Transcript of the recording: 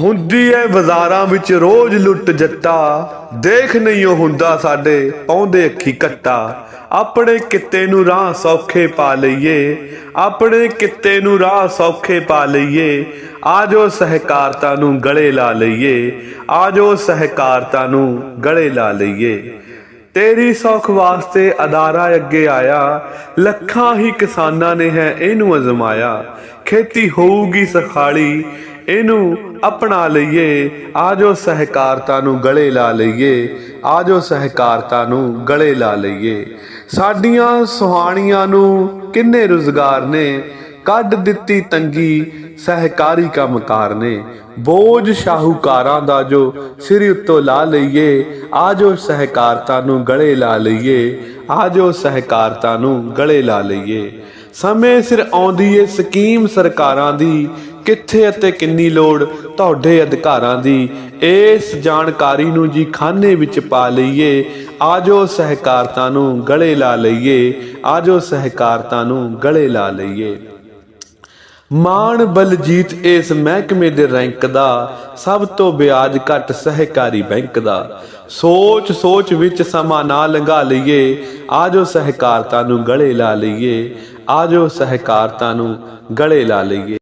ਹੁੰਦੀ ਐ ਬਾਜ਼ਾਰਾਂ ਵਿੱਚ ਰੋਜ਼ ਲੁੱਟ ਜੱਟਾ। ਦੇਖ ਨਹੀਂ ਉਹ ਹੁੰਦਾ ਸਾਡੇ, ਪਾਉਂਦੇ ਅੱਖੀ ਕੱਟਾ। ਆਪਣੇ ਕਿੱਤੇ ਨੂੰ ਰਾਹ ਸੌਖੇ ਪਾ ਲਈਏ, ਆਪਣੇ ਕਿੱਤੇ ਨੂੰ ਰਾਹ ਸੌਖੇ ਪਾ ਲਈਏ। ਆਜੋ ਸਹਿਕਾਰਤਾ ਨੂੰ ਗਲੇ ਲਾ ਲਈਏ ਆਜੋ ਸਹਿਕਾਰਤਾ ਨੂੰ ਗਲੇ ਲਾ ਲਈਏ। ਤੇਰੀ ਸੌਖ ਵਾਸਤੇ ਅਦਾਰਾ ਅੱਗੇ ਆਇਆ, ਲੱਖਾਂ ਹੀ ਕਿਸਾਨਾਂ ਨੇ ਹੈ ਇਹਨੂੰ ਅਜ਼ਮਾਇਆ। ਖੇਤੀ ਹੋਊਗੀ ਸਖਾਲੀ ਇਹਨੂੰ ਅਪਣਾ ਲਈਏ। ਆਜੋ ਸਹਿਕਾਰਤਾ ਨੂੰ ਗਲੇ ਲਾ ਲਈਏ। ਆਜੋ ਸਹਿਕਾਰਤਾ ਨੂੰ ਗਲੇ ਲਾ ਲਈਏ। ਸਾਡੀਆਂ ਸੁਹਾਣੀਆਂ ਨੂੰ ਕਿੰਨੇ ਰੁਜ਼ਗਾਰ ਨੇ। ਕੱਢ ਦਿੱਤੀ ਤੰਗੀ ਸਹਿਕਾਰੀ ਕੰਮਕਾਰ ਨੇ। ਬੋਝ ਸ਼ਾਹੂਕਾਰਾਂ ਦਾ ਜੋ ਸਿਰ ਉੱਤੋਂ ਲਾ ਲਈਏ। ਆਜੋ ਸਹਿਕਾਰਤਾ ਨੂੰ ਗਲੇ ਲਾ ਲਈਏ। ਆਜੋ ਸਹਿਕਾਰਤਾ ਨੂੰ ਗਲੇ ਲਾ ਲਈਏ। ਸਮੇਂ ਸਿਰ ਆਉਂਦੀ ਏ ਸਕੀਮ ਸਰਕਾਰਾਂ ਦੀ। ਕਿੱਥੇ ਅਤੇ ਕਿੰਨੀ ਲੋੜ ਤੁਹਾਡੇ ਅਧਿਕਾਰਾਂ ਦੀ? ਇਸ ਜਾਣਕਾਰੀ ਨੂੰ ਜੀ ਖਾਨੇ ਵਿੱਚ ਪਾ ਲਈਏ। ਆਜੋ ਸਹਿਕਾਰਤਾ ਨੂੰ ਗਲੇ ਲਾ ਲਈਏ। ਆਜੋ ਸਹਿਕਾਰਤਾ ਨੂੰ ਗਲੇ ਲਾ ਲਈਏ। ਮਾਣ ਬਲਜੀਤ ਇਸ ਮਹਿਕਮੇ ਦੇ ਰੈਂਕ ਦਾ, ਸਭ ਤੋਂ ਵਿਆਜ ਘੱਟ ਸਹਿਕਾਰੀ ਬੈਂਕ ਦਾ। ਸੋਚ ਸੋਚ ਵਿੱਚ ਸਮਾਂ ਨਾ ਲੰਘਾ ਲਈਏ। ਆਜੋ ਸਹਿਕਾਰਤਾ ਨੂੰ ਗਲੇ ਲਾ ਲਈਏ। ਆਜੋ ਸਹਿਕਾਰਤਾ ਨੂੰ ਗਲੇ ਲਾ ਲਈਏ।